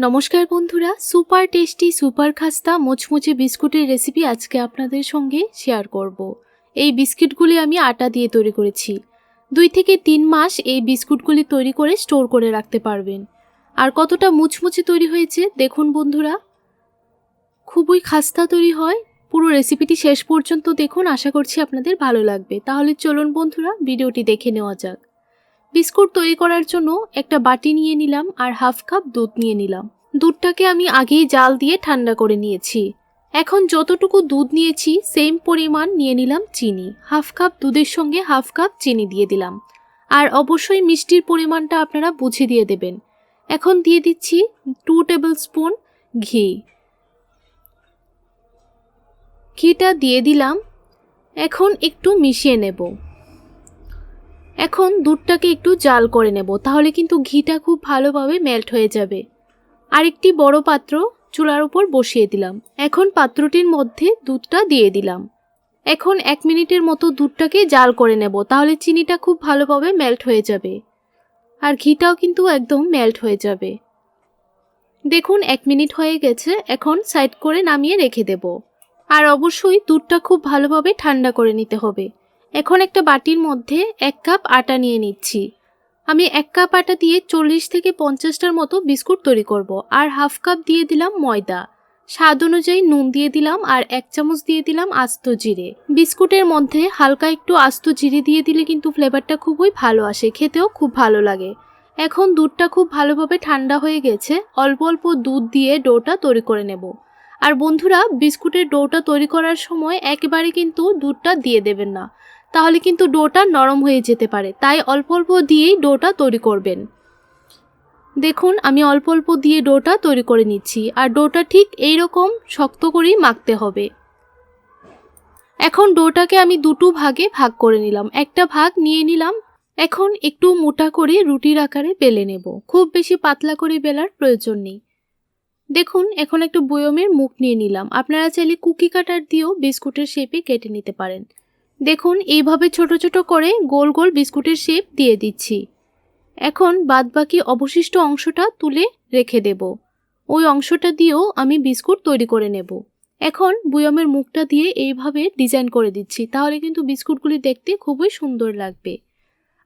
নমস্কার বন্ধুরা, super tasty, super খাস্তা, মুচমুচে বিস্কুটের রেসিপি আজকে আপনাদের সঙ্গে শেয়ার করব। এই বিস্কিটগুলি আমি আটা দিয়ে তৈরি করেছি। দুই থেকে তিন মাস এই বিস্কুটগুলি তৈরি করে স্টোর করে রাখতে পারবেন। আর কতটা মুচমুচে তৈরি হয়েছে, দেখুন বন্ধুরা। খুবই খাস্তা তৈরি হয়। পুরো রেসিপিটি শেষ পর্যন্ত দেখুন, আশা করছি আপনাদের ভালো লাগবে। তাহলে চলুন বন্ধুরা ভিডিওটি দেখে নেওয়া যাক। বিস্কুট তৈরি করার জন্য একটা বাটি নিয়ে নিলাম আর হাফ কাপ দুধ নিয়ে নিলাম। দুধটাকে আমি আগেই জাল দিয়ে ঠান্ডা করে নিয়েছি। এখন যতটুকু দুধ নিয়েছি, সেম পরিমাণ নিয়ে নিলাম চিনি। হাফ কাপ দুধের সঙ্গে হাফ কাপ চিনি দিয়ে দিলাম। আর অবশ্যই মিষ্টির পরিমাণটা আপনারা বুঝে দিয়ে দেবেন। এখন দিয়ে দিচ্ছি টু টেবিল স্পুন ঘি। ঘিটা দিয়ে দিলাম। এখন একটু মিশিয়ে নেব। এখন দুধটাকে একটু জাল করে নেব, তাহলে কিন্তু ঘিটা খুব ভালোভাবে মেল্ট হয়ে যাবে। আরেকটি বড় পাত্র চুলার উপর বসিয়ে দিলাম। এখন পাত্রটির মধ্যে দুধটা দিয়ে দিলাম। এখন এক মিনিটের মতো দুধটাকে জাল করে নেব, তাহলে চিনিটা খুব ভালোভাবে মেল্ট হয়ে যাবে। আর ঘিটাও কিন্তু একদম মেল্ট হয়ে যাবে। দেখুন, এক মিনিট হয়ে গেছে, এখন সাইড করে নামিয়ে রেখে দেব। আর অবশ্যই দুধটা খুব ভালোভাবে ঠান্ডা করে নিতে হবে। এখন একটা বাটির মধ্যে এক কাপ আটা নিয়ে নিচ্ছি। আমি এক কাপ আটা দিয়ে চল্লিশ থেকে পঞ্চাশটার মতো বিস্কুট তৈরি করব আর হাফ কাপ দিয়ে দিলাম ময়দা। স্বাদ অনুযায়ী নুন দিয়ে দিলাম আর এক চামচ দিয়ে দিলাম আস্ত জিরে। বিস্কুটের মধ্যে হালকা একটু আস্ত জিরে দিয়ে দিলে কিন্তু ফ্লেভারটা খুবই ভালো আসে, খেতেও খুব ভালো লাগে। এখন দুধটা খুব ভালোভাবে ঠান্ডা হয়ে গেছে, অল্প অল্প দুধ দিয়ে ডোটা তৈরি করে নেব। আর বন্ধুরা, বিস্কুটের ডোটা তৈরি করার সময় একেবারে কিন্তু দুধটা দিয়ে দেবেন না। তাহলে কিন্তু ডোটা নরম হয়ে যেতে পারে। তাই অল্প অল্প দিয়েই ডোটা তৈরি করবেন। দেখুন, আমি অল্প অল্প দিয়ে ডোটা তৈরি করে নিচ্ছি। আর ডোটা ঠিক এই রকম শক্ত করেই মাখতে হবে। এখন ডোটাকে আমি দুটো ভাগে ভাগ করে নিলাম। একটা ভাগ নিয়ে নিলাম। এখন একটু মোটা করে রুটির আকারে বেলে নেব। খুব বেশি পাতলা করে বেলার প্রয়োজন নেই। দেখুন, এখন একটা বয়মের মুখ নিয়ে নিলাম। আপনারা চাইলে কুকি কাটার দিয়েও বিস্কুটের শেপে কেটে নিতে পারেন। দেখুন, এইভাবে ছোট ছোট করে গোল গোল বিস্কুটের শেপ দিয়ে দিচ্ছি। এখন বাদবাকি অবশিষ্ট অংশটা তুলে রেখে দেব। ওই অংশটা দিয়েও আমি বিস্কুট তৈরি করে নেব। এখন বুয়মের মুখটা দিয়ে এইভাবে ডিজাইন করে দিচ্ছি, তাহলে কিন্তু বিস্কুটগুলি দেখতে খুবই সুন্দর লাগবে।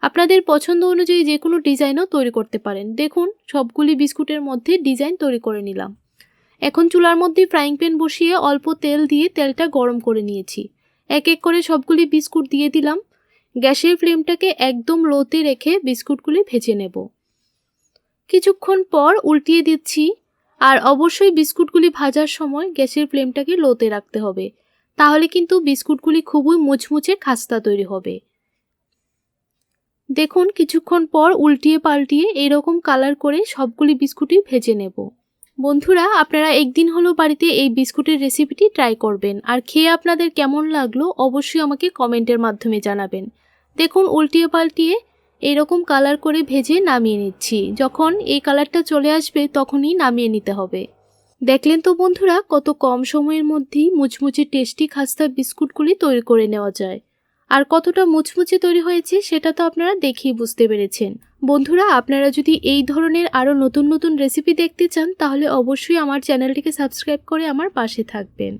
আপনাদের পছন্দ অনুযায়ী যে কোনো ডিজাইনও তৈরি করতে পারেন। দেখুন, সবগুলি বিস্কুটের মধ্যে ডিজাইন তৈরি করে নিলাম। এখন চুলার মধ্যে ফ্রাইং প্যান বসিয়ে অল্প তেল দিয়ে তেলটা গরম করে নিয়েছি। এক এক করে সবগুলি বিস্কুট দিয়ে দিলাম। গ্যাসের ফ্লেমটাকে একদম লোতে রেখে বিস্কুটগুলি ভেজে নেব। কিছুক্ষণ পর উল্টিয়ে দিচ্ছি, আর অবশ্যই বিস্কুটগুলি ভাজার সময় গ্যাসের ফ্লেমটাকে লোতে রাখতে হবে, তাহলে কিন্তু বিস্কুটগুলি খুবই মুচমুচে খাস্তা তৈরি হবে। দেখুন, কিছুক্ষণ পর উল্টিয়ে পাল্টিয়ে এরকম কালার করে সবগুলি বিস্কুটই ভেজে নেব। বন্ধুরা, আপনারা একদিন হলো বাড়িতে এই বিস্কুটের রেসিপিটি ট্রাই করবেন। আর খেয়ে আপনাদের কেমন লাগল অবশ্যই আমাকে কমেন্টের মাধ্যমে জানাবেন। দেখুন, উল্টিয়ে পাল্টিয়ে এরকম কালার করে ভেজে নামিয়ে নিচ্ছি। যখন এই কালারটা চলে আসবে, তখনই নামিয়ে নিতে হবে। দেখলেন তো বন্ধুরা, কত কম সময়ের মধ্যেই মুচমুচে টেস্টি খাস্তা বিস্কুটগুলি তৈরি করে নেওয়া যায়। আর কতটা মুচমুচে তৈরি হয়েছে সেটা তো আপনারা দেখেই বুঝতে পেরেছেন। বন্ধুরা, আপনারা যদি এই ধরনের আরও নতুন নতুন রেসিপি দেখতে চান, তাহলে অবশ্যই আমার চ্যানেলটিকে সাবস্ক্রাইব করে আমার পাশে থাকবেন।